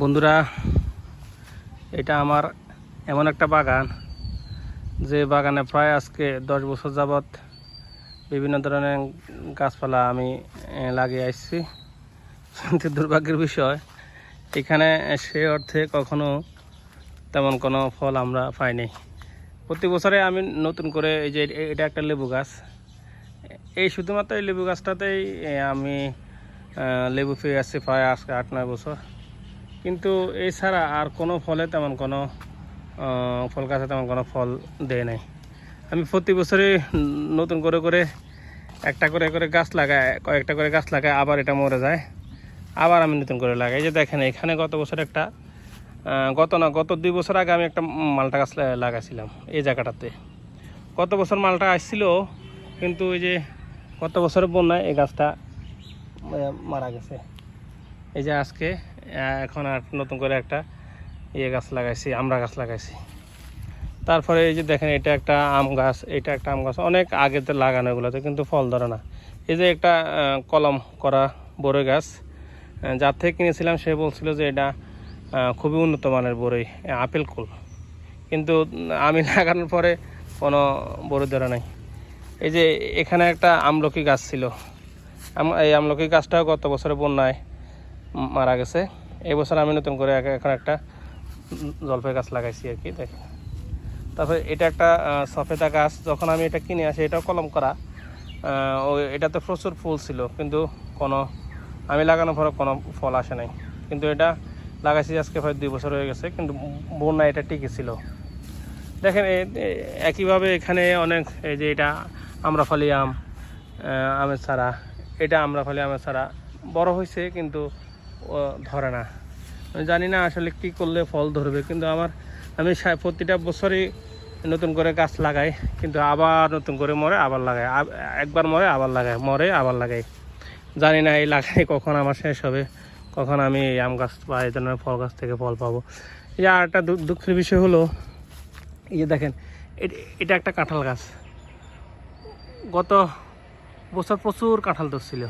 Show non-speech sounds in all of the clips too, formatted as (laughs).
বন্ধুরা, এটা আমার এমন একটা বাগান, যে বাগানে প্রায় আজকে দশ বছর যাবৎ বিভিন্ন ধরনের গাছপালা আমি লাগিয়ে আসছি। কিন্তু দুর্ভাগ্যের বিষয়, এখানে সে অর্থে কখনো তেমন কোনো ফল আমরা পাইনি। প্রতি বছরে আমি নতুন করে এই যে এটা একটা লেবু গাছ। এই শুধুমাত্র এই লেবু গাছটাতেই আমি লেবু পেয়ে আসছি প্রায় আজকে আট, নয় বছর। কিন্তু এছাড়া আর কোনো ফলে তেমন কোনো ফল গাছে তেমন কোনো ফল দেয় নাই। আমি প্রতি বছরে নতুন করে করে একটা করে করে গাছ লাগায়, কয়েকটা করে গাছ লাগায়, আবার এটা মরে যায়। আবার আমি নতুন করে লাগাই। এই যে দেখেন, এখানে গত বছর একটা গত না, গত দুই বছর আগে আমি একটা মালটা গাছ লাগা- লাগাইছিলাম এই জায়গাটাতে। গত বছর মালটা আসছিল, কিন্তু ওই যে গত বছরের বন্যায় এই গাছটা মারা গেছে। এই যে আজকে এখন আর নতুন করে একটা ইয়ে গাছ লাগাইছি, আমরা গাছ লাগাইছি। তারপরে এই যে দেখেন, এটা একটা আম গাছ, এটা একটা আম গাছ। অনেক আগেতে লাগানো এগুলোতে, কিন্তু ফল ধরে না। এই যে একটা কলম করা বড়ই গাছ যার থেকে কিনেছিলাম, সে বলছিল যে এটা খুবই উন্নত মানের বড়ই আপেল কুল। কিন্তু আমি (laughs) লাগানোর পরে কোনো বড়ই ধরে নাই। এই যে এখানে একটা আমলকি গাছ ছিল। এই আমলকি গাছটাও গত বছরে বন্যায় মারা গেছে। এই বছর আমি নতুন করে এখন একটা উম, জলপাই গাছ লাগাইছি আর কি দেখেন। তারপরে এটা একটা সফেদা গাছ যখন আমি এটা কিনে আসি এটাও কলম করা। ও এটাতে প্রচুর ফুল ছিল কিন্তু কোনো আমি লাগানোর পরে কোনো ফল আসে নাই। কিন্তু এটা লাগাইছি আজকে প্রায় দুই বছর হয়ে গেছে কিন্তু বন্যা এটা টিকে ছিল। দেখেন একইভাবে এখানে অনেক এই যে এটা আমরাফালি আম আমের ছাড়া এটা আমরাফালি আমের ছাড়া বড় হয়েছে কিন্তু ধরে না। আমি জানি না আসলে কি করলে ফল ধরবে, কিন্তু আমার, আমি প্রতিটা বছরই নতুন করে গাছ লাগাই, কিন্তু আবার নতুন করে মরে আবার লাগাই। একবার মরে আবার লাগাই, মরে আবার লাগাই। জানি না এই লাগাই কখন আমার শেষ হবে, কখন আমি এই আম গাছ বা এই ধরনের ফল গাছ থেকে ফল পাবো। এই আর একটা দুঃখের বিষয় হলো, এই যে দেখেন এটা একটা কাঁঠাল গাছ। গত বছর প্রচুর কাঁঠাল ধরছিল,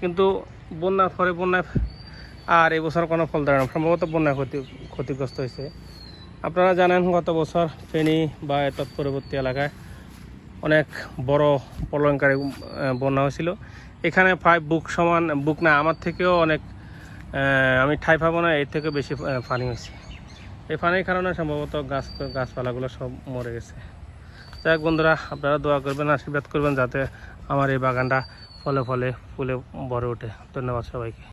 কিন্তু বন্যার পরে বন্যায় আর এই বছর কোনো ফল ধরে না। সম্ভবত বন্যা ক্ষতি ক্ষতিগ্রস্ত হয়েছে। আপনারা জানেন, গত বছর ফেনী বা তৎ পরবর্তী এলাকায় অনেক বড় প্রলয়ঙ্কারী বন্যা হয়েছিল। এখানে প্রায় বুক সমান, বুক না, আমার থেকেও অনেক আমি ঠাই পাবো না, এর থেকে বেশি পানি হয়েছে। এই পানির কারণে সম্ভবত গাছ, গাছপালাগুলো সব মরে গেছে। যাই বন্ধুরা, আপনারা দোয়া করবেন, আশীর্বাদ করবেন, যাতে আমার এই বাগানটা ফলে ফলে ফুলে ভরে ওঠে। ধন্যবাদ সবাইকে।